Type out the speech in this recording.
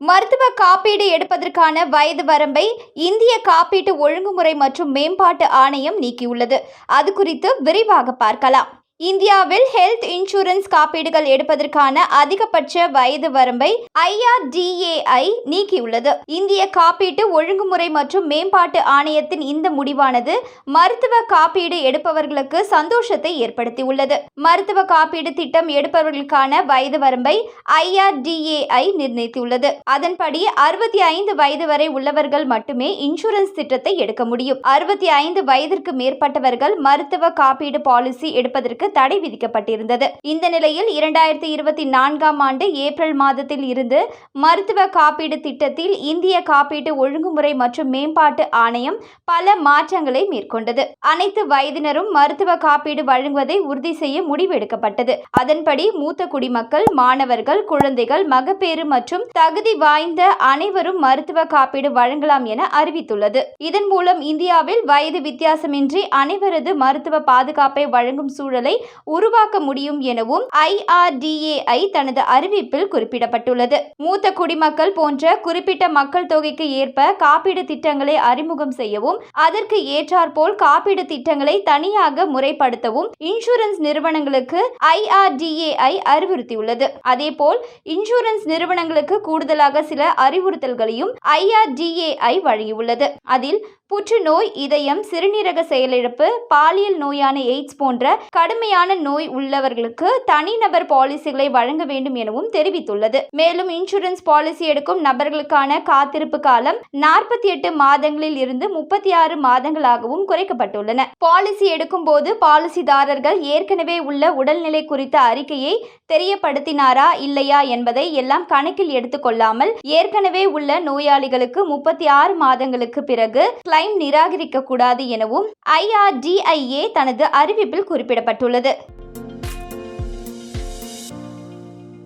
மருத்துவ காப்பீடு எடுப்பதற்கான வயது வரம்பை இந்திய காப்பீட்டு ஒழுங்குமுறை மற்றும் மேம்பாட்டு ஆணையம் நீக்கியுள்ளது. அது குறித்து விரிவாக பார்க்கலாம். இந்தியாவில் ஹெல்த் இன்சூரன்ஸ் காப்பீடுகள் எடுப்பதற்கான அதிகபட்ச வயது வரம்பை ஐஆர்டிஏஐ நீக்கியுள்ளது. இந்திய காப்பீட்டு ஒழுங்குமுறை மற்றும் மேம்பாட்டு ஆணையத்தின் இந்த முடிவானது மருத்துவ காப்பீடு எடுப்பவர்களுக்கு சந்தோஷத்தை ஏற்படுத்தியுள்ளது. மருத்துவ காப்பீடு திட்டம் எடுப்பவர்களுக்கான வயது வரம்பை ஐஆர்டிஏஐ நிர்ணயித்துள்ளது. அதன்படி அறுபத்தி ஐந்து வயது வரை உள்ளவர்கள் மட்டுமே இன்சூரன்ஸ் திட்டத்தை எடுக்க முடியும். அறுபத்தி ஐந்து வயதிற்கு மேற்பட்டவர்கள் மருத்துவ காப்பீடு பாலிசி எடுப்பதற்கு தடை விதிக்கப்பட்டிருந்தது. இந்த நிலையில் இரண்டாயிரத்தி இருபத்தி நான்காம் ஆண்டு ஏப்ரல் மாதத்தில் இருந்து மருத்துவ காப்பீடு திட்டத்தில் இந்திய காப்பீட்டு ஒழுங்குமுறை மற்றும் மேம்பாட்டு ஆணையம் பல மாற்றங்களை மேற்கொண்டது. அனைத்து வயதினரும் மருத்துவ காப்பீடு வழங்குவதை உறுதி செய்ய முடிவெடுக்கப்பட்டது. அதன்படி மூத்த குடிமக்கள் மாணவர்கள் குழந்தைகள் மகப்பேறு மற்றும் தகுதி வாய்ந்த அனைவரும் மருத்துவ காப்பீடு வழங்கலாம் என அறிவித்துள்ளது. இதன் மூலம் இந்தியாவில் வயது வித்தியாசமின்றி அனைவரது மருத்துவ பாதுகாப்பை வழங்கும் சூழலை உருவாக்க முடியும் எனவும் ஐஆர்டிஏஐ தனது அறிவிப்பில் குறிப்பிடப்பட்டுள்ளது. மூத்த குடிமக்கள் போன்ற குறிப்பிட்ட மக்கள் தொகைக்கு ஏற்ப காப்பீடு திட்டங்களை அறிமுகம் செய்யவும் அதற்கு ஏற்றாற்போல் காப்பீடு திட்டங்களை தனியாக முறைப்படுத்தவும் இன்சூரன்ஸ் நிறுவனங்களுக்கு ஐஆர்டிஏஐ அறிவுறுத்தியுள்ளது. அதேபோல் இன்சூரன்ஸ் நிறுவனங்களுக்கு கூடுதலாக சில அறிவுறுத்தல்களையும் ஐஆர்டிஏஐ வழங்கியுள்ளது. அதில் புற்றுநோய் இதயம் சிறுநீரக செயலிழப்பு பாலியல் நோயான எய்ட்ஸ் போன்ற கடுமையான நோய் உள்ளவர்களுக்கு தனிநபர் பாலிசிகளை வழங்க வேண்டும் எனவும் தெரிவித்துள்ளது. மேலும் இன்சூரன்ஸ் பாலிசி எடுக்கும் நபர்களுக்கான காத்திருப்பு காலம் நாற்பத்தி எட்டு மாதங்களில் இருந்து முப்பத்தி ஆறு மாதங்களாகவும் குறைக்கப்பட்டுள்ளன. பாலிசி எடுக்கும் போது பாலிசிதாரர்கள் ஏற்கனவே உள்ள உடல்நிலை குறித்த அறிக்கையை தெரியப்படுத்தினாரா இல்லையா என்பதை எல்லாம் கணக்கில் எடுத்துக்கொள்ளாமல் ஏற்கனவே உள்ள நோயாளிகளுக்கு முப்பத்தி ஆறு மாதங்களுக்கு பிறகு கிளைம் நிராகரிக்கக்கூடாது எனவும் ஐஆர்டிஐஏ தனது அறிவிப்பில் குறிப்பிடப்பட்டுள்ளது.